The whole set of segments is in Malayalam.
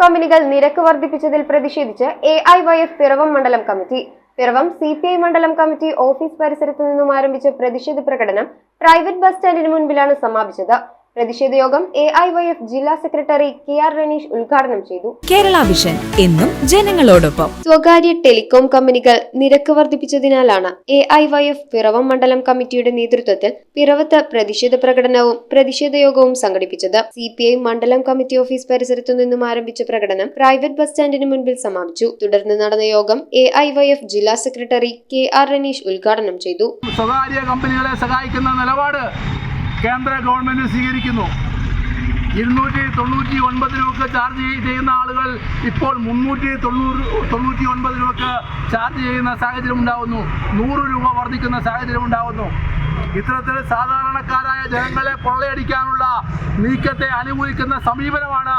കമ്പനികൾ നിരക്ക് വർദ്ധിപ്പിച്ചതിൽ പ്രതിഷേധിച്ച് A I Y F Piravom മണ്ഡലം committee. Piravom C P I മണ്ഡലം കമ്മിറ്റി ഓഫീസ് പരിസരത്ത് നിന്നും ആരംഭിച്ച പ്രതിഷേധ പ്രകടനം പ്രൈവറ്റ് ബസ് സ്റ്റാൻഡിന് മുൻപിലാണ് സമാപിച്ചത്. പ്രതിഷേധ യോഗം എ ഐ വൈ എഫ് ജില്ലാ സെക്രട്ടറി കെ ആർ റനീഷ് ഉദ്ഘാടനം ചെയ്തു. കേരള വിഷൻ എന്നും ജനങ്ങളോടൊപ്പം. സ്വകാര്യ ടെലികോം കമ്പനികൾ നിരക്ക് വർദ്ധിപ്പിച്ചതിനാലാണ് A I Y F Piravom മണ്ഡലം കമ്മിറ്റിയുടെ നേതൃത്വത്തിൽ പിറവത്ത് പ്രതിഷേധ പ്രകടനവും പ്രതിഷേധ യോഗവും സംഘടിപ്പിച്ചത്. സി പി ഐ മണ്ഡലം കമ്മിറ്റി ഓഫീസ് പരിസരത്തു നിന്നും ആരംഭിച്ച പ്രകടനം പ്രൈവറ്റ് ബസ് സ്റ്റാൻഡിന് മുൻപിൽ സമാപിച്ചു. തുടർന്ന് നടന്ന യോഗം എ ഐ വൈ എഫ് ജില്ലാ സെക്രട്ടറി കെ ആർ റനീഷ് ഉദ്ഘാടനം ചെയ്തു. സ്വകാര്യ കമ്പനികളെ സഹായിക്കുന്ന നിലപാട് കേന്ദ്ര ഗവൺമെന്റ് സ്വീകരിക്കുന്നു. ഇരുന്നൂറ്റി തൊണ്ണൂറ്റി ഒൻപത് രൂപക്ക് ചാർജ് ചെയ്യുന്ന ആളുകൾ ഇപ്പോൾ മുന്നൂറ്റി തൊണ്ണൂറ് തൊണ്ണൂറ്റി ഒൻപത് രൂപക്ക് ചാർജ് ചെയ്യുന്ന സാഹചര്യം ഉണ്ടാകുന്നു നൂറ് രൂപ വർദ്ധിക്കുന്ന സാഹചര്യം ഉണ്ടാകുന്നു ഇത്തരത്തിൽ സാധാരണക്കാരായ ജനങ്ങളെ കൊള്ളയടിക്കാനുള്ള നീക്കത്തെ അനുകൂലിക്കുന്ന സമീപനമാണ്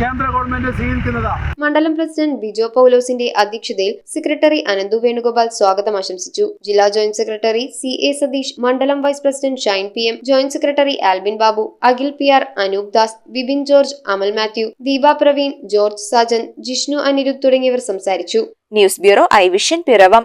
കേന്ദ്ര ഗവൺമെന്റ് സ്വീകരിക്കുന്നത്. മണ്ഡലം പ്രസിഡന്റ് ബിജോ പൗലോസിന്റെ അധ്യക്ഷതയിൽ സെക്രട്ടറി അനന്തു വേണുഗോപാൽ സ്വാഗതം ആശംസിച്ചു. ജില്ലാ joint secretary C A Satheesh മണ്ഡലം vice president Shine P M joint secretary Albin Babu Akhil P R Anoop Das Bibin George Amal Mathew Deepa Praveen George Sajan Jishnu Anirudh തുടങ്ങിയവർ സംസാരിച്ചു. News bureau I vision Piravom.